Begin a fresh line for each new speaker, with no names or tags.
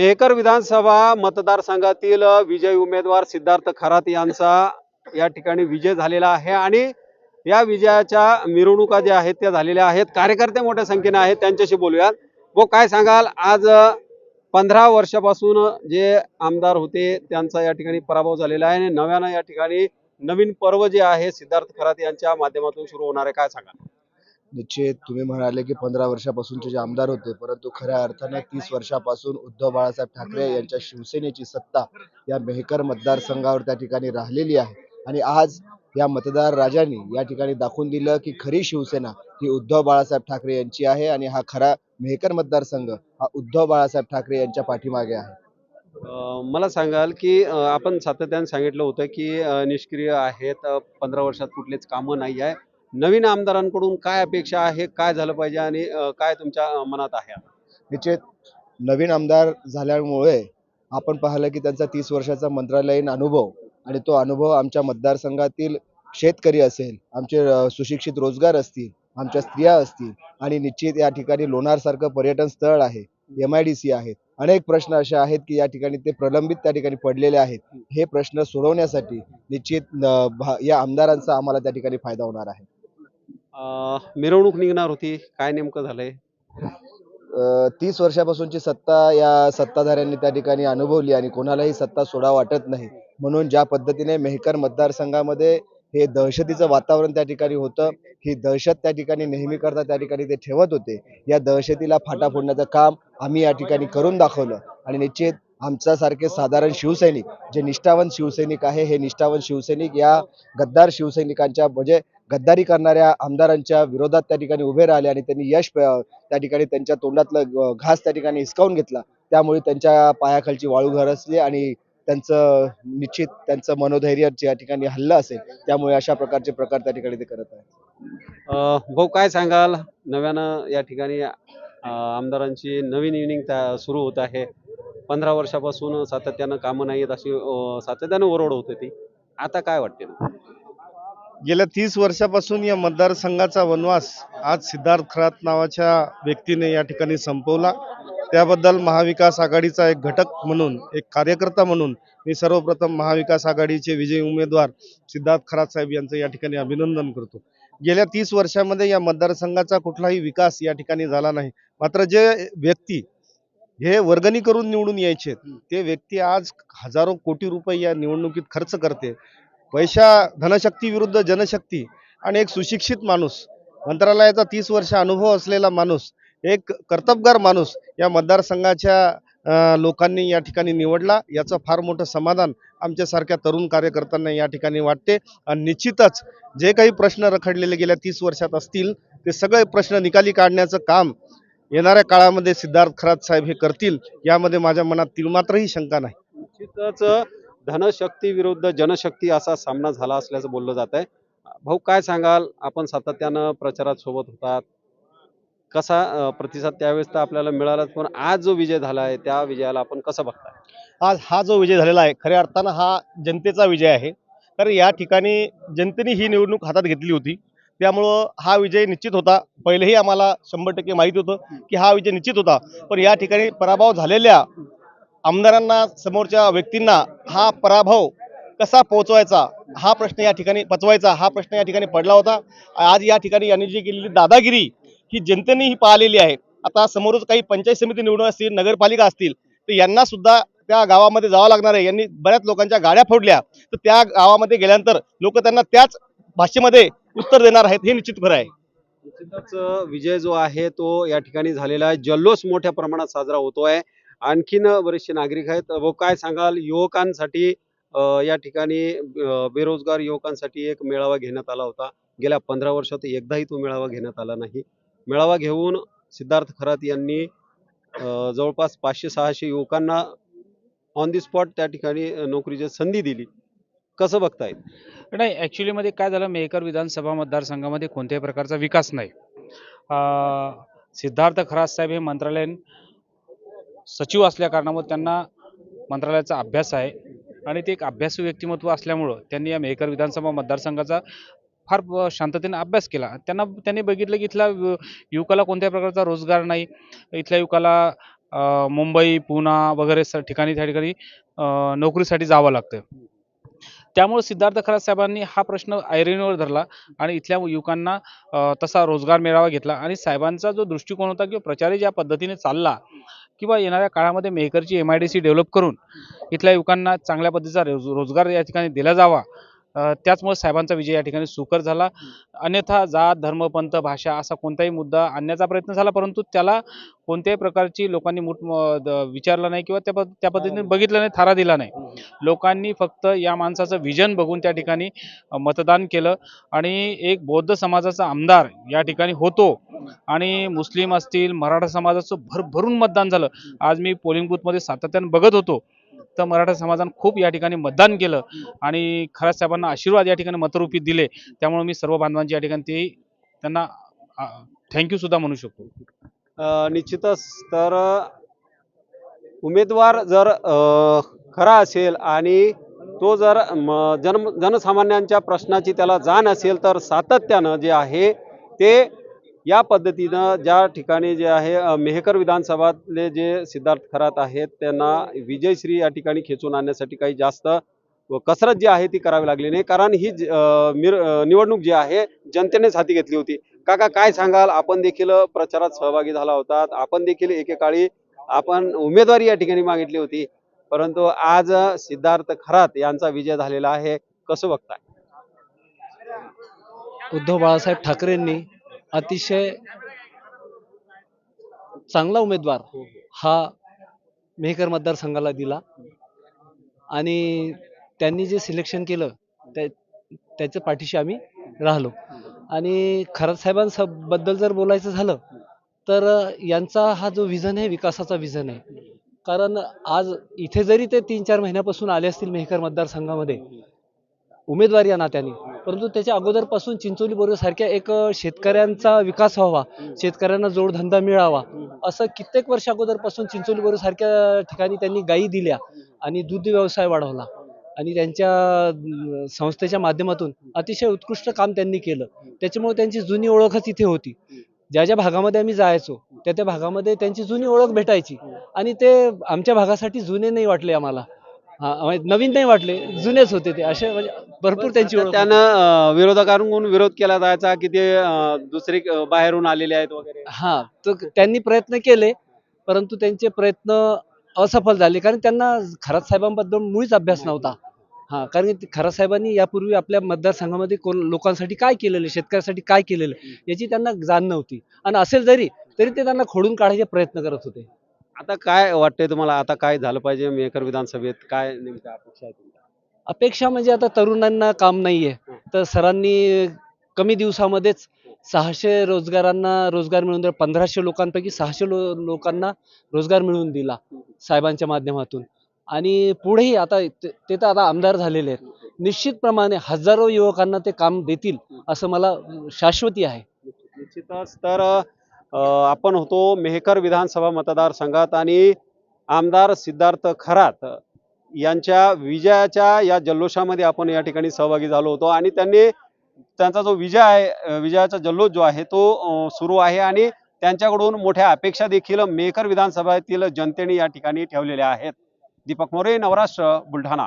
मेहकर विधानसभा मतदारसंघातील विजय उमेदवार सिद्धार्थ खरात यांचा या ठिकाणी विजय झालेला आहे आणि या विजयाच्या मिरवणुका ज्या आहेत त्या झालेल्या आहेत. कार्यकर्ते मोठ्या संख्येने आहेत त्यांच्याशी बोलूयात. व काय सांगाल? आज पंधरा वर्षापासून जे आमदार होते त्यांचा या ठिकाणी पराभव झालेला आहे आणि नव्यानं या ठिकाणी नवीन पर्व जे आहे सिद्धार्थ खरात यांच्या माध्यमातून सुरू होणार आहे. काय सांगाल?
निश्चित तुम्ही म्हणाले की पंधरा वर्षापासूनचे जे आमदार होते परंतु खऱ्या अर्थाने तीस वर्षापासून उद्धव बाळासाहेब ठाकरे यांच्या शिवसेनेची सत्ता या मेहकर मतदारसंघावर त्या ठिकाणी राहिलेली आहे. आणि आज या मतदार राजांनी या ठिकाणी दाखवून दिलं की खरी शिवसेना ही उद्धव बाळासाहेब ठाकरे यांची आहे आणि हा खरा मेहकर मतदारसंघ हा उद्धव बाळासाहेब ठाकरे यांच्या पाठीमागे आहे.
मला सांगाल की आपण सातत्याने सांगितलं होतं की निष्क्रिय आहेत पंधरा वर्षात कुठलेच कामं नाही आहे. नवीन आमदारांकडून काय अपेक्षा आहे काय झालं पाहिजे आणि काय तुमच्या मनात आहे?
निश्चित. नवीन आमदार झाल्यामुळे आपण पाहिलं की त्यांचा तीस वर्षाचा मंत्रालयीन अनुभव आणि तो अनुभव आमच्या मतदारसंघातील शेतकरी असेल आमचे सुशिक्षित रोजगार असतील आमच्या स्त्रिया असतील आणि निश्चित या ठिकाणी लोणारसारखं पर्यटन स्थळ आहे एम आय डी सी आहे. अनेक प्रश्न असे आहेत की या ठिकाणी ते प्रलंबित त्या ठिकाणी पडलेले आहेत. हे प्रश्न सोडवण्यासाठी निश्चित या आमदारांचा आम्हाला त्या ठिकाणी फायदा होणार आहे.
मिरवणूक निघणार होती. काय नेमकं झालंय?
तीस वर्षापासूनची सत्ता या सत्ताधाऱ्यांनी त्या ठिकाणी अनुभवली आणि कोणालाही सत्ता सोडा वाटत नाही. म्हणून ज्या पद्धतीने मेहकर मतदारसंघामध्ये हे दहशतीचं वातावरण त्या ठिकाणी होतं ही दहशत त्या ठिकाणी नेहमी करता त्या ठिकाणी ते ठेवत होते. या दहशतीला फाटा फोडण्याचं काम आम्ही या ठिकाणी करून दाखवलं. आणि निश्चित आमच्यासारखे साधारण शिवसैनिक जे निष्ठावंत शिवसैनिक आहे हे निष्ठावंत शिवसैनिक या गद्दार शिवसैनिकांच्या म्हणजे गद्दारी करणाऱ्या आमदारांच्या विरोधात त्या ठिकाणी उभे राहिले आणि त्यांनी यश त्या ठिकाणी त्यांच्या तोंडातलं घास त्या ठिकाणी हिसकावून घेतला. त्यामुळे त्यांच्या पायाखालची वाळू घरसली आणि त्यांचं निश्चित त्यांचं मनोधैर्य या ठिकाणी हल्लं असेल त्यामुळे अशा प्रकारचे प्रकार त्या ठिकाणी ते करत आहेत.
भाऊ काय सांगाल? नव्यानं या ठिकाणी आमदारांची नवीन इनिंग सुरू होत आहे. पंधरा वर्षापासून सातत्यानं कामं नाही आहेत अशी सातत्यानं ओरड होते ती. आता काय वाटते
गेल्या तीस वर्षापासून या मतदारसंघाचा वनवास आज सिद्धार्थ खरात नावाच्या व्यक्तीने या ठिकाणी संपवला. त्याबद्दल महाविकास आघाडीचा एक घटक म्हणून एक कार्यकर्ता म्हणून मी सर्वप्रथम महाविकास आघाडीचे विजयी उमेदवार सिद्धार्थ खरात साहेब यांचं या ठिकाणी अभिनंदन करतो. गेल्या तीस वर्षामध्ये या मतदारसंघाचा कुठलाही विकास या ठिकाणी झाला नाही. मात्र जे व्यक्ती हे वर्गणी करून निवडून यायचे ते व्यक्ती आज हजारो कोटी रुपये या निवडणुकीत खर्च करते. पैसा धनशक्ती विरुद्ध जनशक्ती आणि एक सुशिक्षित माणूस मंत्रालयाचा तीस वर्ष अनुभव असलेला माणूस एक कर्तबगार माणूस या मतदारसंघाच्या लोकांनी या ठिकाणी निवडला. याचं फार मोठं समाधान आमच्यासारख्या तरुण कार्यकर्त्यांना या ठिकाणी वाटते. आणि निश्चितच जे काही प्रश्न रखडलेले गेल्या तीस वर्षात असतील ते सगळे प्रश्न निकाली काढण्याचं काम येणाऱ्या काळामध्ये सिद्धार्थ खरात साहेब हे करतील यामध्ये माझ्या मनात तिळमात्रही शंका नाही.
निश्चितच धनशक्ती विरुद्ध जनशक्ती असा सामना झाला असल्याचं बोललं जात आहे. भाऊ काय सांगाल? आपण सातत्यानं प्रचारात सोबत होतात. कसा प्रतिसाद त्यावेळेस तर आपल्याला मिळालाच पण आज जो विजय झाला आहे त्या विजयाला आपण कसं बघताय?
आज हा जो विजय झालेला आहे खऱ्या अर्थानं हा जनतेचा विजय आहे. कारण या ठिकाणी जनतेने ही निवडणूक हातात घेतली होती. त्यामुळं हा विजय निश्चित होता. पहिलेही आम्हाला शंभर टक्के माहीत होतं की हा विजय निश्चित होता. पण या ठिकाणी पराभव झालेल्या आमदारांना समोरच्या व्यक्तींना हा पराभव कसा पोहोचवायचा हा प्रश्न या ठिकाणी पचवायचा हा प्रश्न या ठिकाणी पडला होता. आज या ठिकाणी यांनी जी केलेली दादागिरी ही जनतेने ही पाहिलेली आहे. आता समोरच काही पंचायत समिती निवडणूक असतील नगरपालिका असतील तर यांना सुद्धा त्या गावामध्ये जावं लागणार आहे. यांनी बऱ्याच लोकांच्या गाड्या फोडल्या. तर त्या गावामध्ये गेल्यानंतर लोक त्यांना त्याच भाषेमध्ये उत्तर देणार आहेत हे निश्चित खरं आहे.
निश्चितच विजय जो आहे तो या ठिकाणी झालेला आहे. जल्लोष मोठ्या प्रमाणात साजरा होतोय. आणखीन बरेचसे नागरिक आहेत. भाऊ काय सांगाल? युवकांसाठी या ठिकाणी बेरोजगार युवकांसाठी एक मेळावा घेण्यात आला होता. गेल्या पंधरा वर्षात एकदाही तो मेळावा घेण्यात आला नाही. मेळावा घेऊन सिद्धार्थ खरात यांनी जवळपास पाचशे सहाशे युवकांना ऑन दी स्पॉट त्या ठिकाणी नोकरीची संधी दिली. कसं बघताय?
नाही ॲक्च्युलीमध्ये काय झालं मेहकर विधानसभा मतदारसंघामध्ये कोणत्याही प्रकारचा विकास नाही. अं, सिद्धार्थ खरास साहेब हे मंत्रालयीन सचिव असल्या कारणामुळे त्यांना मंत्रालयाचा अभ्यास आहे आणि ते एक अभ्यासू व्यक्तिमत्व असल्यामुळं त्यांनी या मेहकर विधानसभा मतदारसंघाचा फार ब- शांततेने अभ्यास केला. त्यांना त्यांनी बघितलं की इथल्या यु- युवकाला कोणत्याही प्रकारचा रोजगार नाही. इथल्या युवकाला मुंबई पुणा वगैरे स ठिकाणी त्या ठिकाणी नोकरीसाठी जावं लागतं. त्यामुळे सिद्धार्थ खरात साहेबांनी हा प्रश्न ऐरणीवर धरला आणि इथल्या युवकांना तसा रोजगार मेळावा घेतला. आणि साहेबांचा जो दृष्टिकोन होता किंवा प्रचारही ज्या पद्धतीने चालला किंवा येणाऱ्या काळामध्ये मेहकरची M I D C develop करून इथल्या युवकांना चांगल्या पद्धतीचा रोज रोजगार या ठिकाणी दिला जावा त्याचमुळे साहेबांचा विजय या ठिकाणी सुकर झाला. अन्यथा जात धर्म पंथ भाषा असा कोणताही मुद्दा आणण्याचा प्रयत्न झाला परंतु त्याला कोणत्याही प्रकारची लोकांनी मुठ विचारलं नाही किंवा त्या त्या पद्धतीने बघितलं नाही थारा दिला नाही. लोकांनी फक्त या माणसाचं विजन बघून त्या ठिकाणी मतदान केलं आणि एक बौद्ध समाजाचा आमदार या ठिकाणी होतो आणि मुस्लिम असतील मराठा समाजाचं भरभरून मतदान झालं. आज मी पोलिंग बूथमध्ये सातत्यानं बघत होतो. तर मराठा समाजानं खूप या ठिकाणी मतदान केलं आणि खऱ्या साहेबांना आशीर्वाद या ठिकाणी मतरूपी दिले. त्यामुळे मी सर्व बांधवांची या ठिकाणी ते त्यांना थँक्यू सुद्धा म्हणू शकतो.
निश्चितच तर उमेदवार जर खरा असेल आणि तो जर जन जनसामान्यांच्या प्रश्नाची त्याला जाण असेल तर सातत्यानं जे आहे ते या पद्धतीनं ज्या ठिकाणी जे आहे मेहकर विधानसभातले जे सिद्धार्थ खरात आहेत त्यांना विजयश्री या ठिकाणी खेचून आणण्यासाठी काही जास्त कसरत जी आहे ती करावी लागली नाही. कारण ही निवडणूक जी आहे जनतेनेच हाती घेतली होती. काका काय सांगाल? आपण देखील प्रचारात सहभागी झाला होता आपण देखील एकेकाळी आपण उमेदवारी या ठिकाणी मागितली होती. परंतु आज सिद्धार्थ खरात यांचा विजय झालेला आहे. कसं बघताय?
उद्धव बाळासाहेब ठाकरेंनी अतिशय चांगला उमेदवार हा मेहकर मतदारसंघाला दिला. आणि त्यांनी जे सिलेक्शन केलं त्या त्याच्या पाठीशी आम्ही राहिलो. आणि खरात साहेबांबद्दल जर बोलायचं झालं तर यांचा हा जो विजन आहे विकासाचा विजन आहे. कारण आज इथे जरी ते तीन चार महिन्यापासून आले असतील मेहकर मतदारसंघामध्ये उमेदवारी या नात्याने. परंतु त्याच्या अगोदरपासून चिंचोली बोर्वे सारख्या एक शेतकऱ्यांचा विकास व्हावा शेतकऱ्यांना जोडधंदा मिळावा असं कित्येक वर्ष अगोदरपासून चिंचोली बोर्वे सारख्या ठिकाणी त्यांनी गायी दिल्या आणि दूध व्यवसाय वाढवला. आणि त्यांच्या संस्थेच्या माध्यमातून अतिशय उत्कृष्ट काम त्यांनी केलं. त्याच्यामुळे त्यांची जुनी ओळखच इथे होती. ज्या ज्या भागामध्ये आम्ही जायचो त्या त्या भागामध्ये त्यांची जुनी ओळख भेटायची. आणि ते आमच्या भागासाठी जुने नाही वाटले आम्हाला. हा, म्हणजे नवीन नाही वाटले जुनेच होते ते. असे म्हणजे भरपूर त्यांची ओळख होती.
त्यानं अं, विरोधकांकडून विरोध केला जायचा की ते अं, दुसरे अं, बाहेरून आलेले आहेत वगैरे.
हा तर त्यांनी प्रयत्न केले परंतु त्यांचे प्रयत्न असफल झाले कारण त्यांना खरात साहेबांबद्दल मुळीच अभ्यास नव्हता. हा कारण की खरात साहेबांनी यापूर्वी आपल्या मतदारसंघामध्ये कोण लोकांसाठी काय केलेलं आहे, शेतकऱ्यासाठी काय केलेलं आहे, याची त्यांना जाण नव्हती. आणि असेल जरी तरी ते त्यांना खोडून काढायचे प्रयत्न करत होते.
आता काय वाटतंय तुम्हाला? आता काय झालं पाहिजे? मेकर विधानसभेत काय नेमक्या अपेक्षा आहे तुमच्या?
अपेक्षा म्हणजे आता तरुणांना काम नाहीये. तर सरांनी कमी दिवसामध्येच सहाशे रोजगारांना रोजगार मिळवून दिला. पंधराशे लोकांपैकी सहाशे लो लोकांना रोजगार मिळवून दिला साहेबांच्या माध्यमातून. आणि पुढेही आता ते ते तर आता आमदार झालेले आहेत. निश्चितप्रमाणे हजारो युवकांना ते काम देतील असं मला शाश्वती आहे.
निश्चितच तर आपण होतो मेहकर विधानसभा मतदारसंघात आणि आमदार सिद्धार्थ खरात यांच्या विजयाच्या या जल्लोषामध्ये आपण या ठिकाणी सहभागी झालो होतो. आणि त्यांनी त्यांचा जो विजय आहे विजयाचा जल्लोष जो आहे तो सुरू आहे. आणि त्यांच्याकडून मोठ्या अपेक्षा देखील मेकर विधानसभेतील जनतेने या ठिकाणी ठेवलेल्या आहेत. दीपक मोरे नवराष्ट्र बुलढाणा.